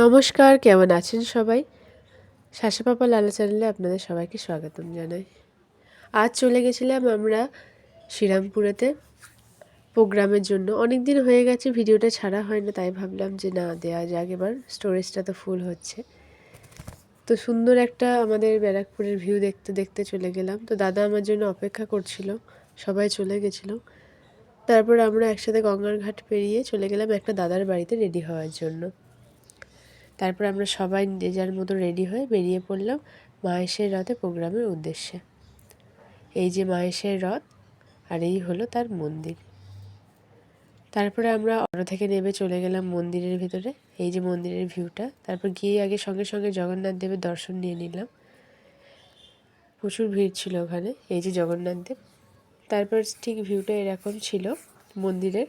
নমস্কার, কেমন আছেন সবাই? শাশা পাপা লালা চ্যানেলে আপনাদের সবাইকে স্বাগতম জানাই। আজ চলে গেছিলাম আমরা শ্রীরামপুরেতে প্রোগ্রামের জন্য। অনেক দিন হয়ে গেছে, ভিডিওটা ছাড়া হয় না, তাই ভাবলাম যে না দেওয়া যাক এবার। স্টোরেজটা তো ফুল হচ্ছে। তো সুন্দর একটা আমাদের ব্যারাকপুরের ভিউ দেখতে দেখতে চলে গেলাম। তো দাদা আমার জন্য অপেক্ষা করছিল, সবাই চলে গেছিল। তারপর আমরা একসাথে গঙ্গার ঘাট পেরিয়ে চলে গেলাম একটা দাদার বাড়িতে রেডি হওয়ার জন্য। তারপর আমরা সবাই যে যার মতো রেডি হয়ে বেরিয়ে পড়লাম মাহেশের রথে প্রোগ্রামের উদ্দেশ্যে। এই যে মাহেশের রথ আর এই হলো তার মন্দির। তারপরে আমরা অটো থেকে নেমে চলে গেলাম মন্দিরের ভিতরে। এই যে মন্দিরের ভিউটা তারপর গিয়ে আগে সঙ্গে সঙ্গে জগন্নাথ দেবের দর্শন নিয়ে নিলাম। প্রচুর ভিড় ছিল ওখানে। এই যে জগন্নাথ দেব। তারপর ঠিক ভিউটা এরকম ছিল মন্দিরের।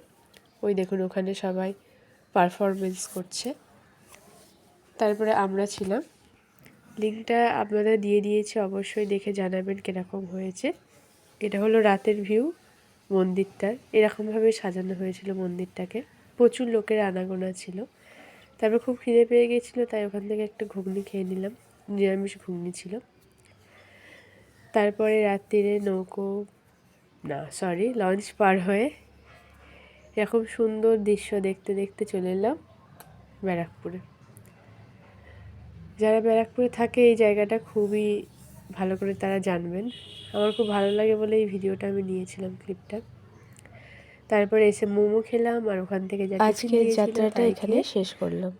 ওই দেখুন ওখানে সবাই পারফরমেন্স করছে। তারপরে আমরা ছিলাম। লিঙ্কটা আপনাদের দিয়ে দিয়েছি, অবশ্যই দেখে জানাবেন কীরকম হয়েছে। এটা হলো রাতের ভিউ মন্দিরটার এরকমভাবে সাজানো হয়েছিল মন্দিরটাকে। প্রচুর লোকের আনাগোনা ছিল। তারপর খুব খিদে পেয়ে গেছিল, তাই ওখান থেকে একটা ঘুগনি খেয়ে নিলাম। নিরামিষ ঘুগনি ছিল। তারপরে রাত্রিরে নৌকো, না সরি লঞ্চ পার হয়ে এরকম সুন্দর দৃশ্য দেখতে দেখতে চলে এলাম ব্যারাকপুরে। যারা ব্যারাকপুরে থাকে এই জায়গাটা খুবই ভালো করে তারা জানবেন। আমার খুব ভালো লাগে বলে এই ভিডিওটা আমি নিয়েছিলাম ক্লিপটা। তারপরে এসে মোমো খেলাম আর ওখান থেকে আজকে আজকের যাত্রাটা এখানে শেষ করলাম।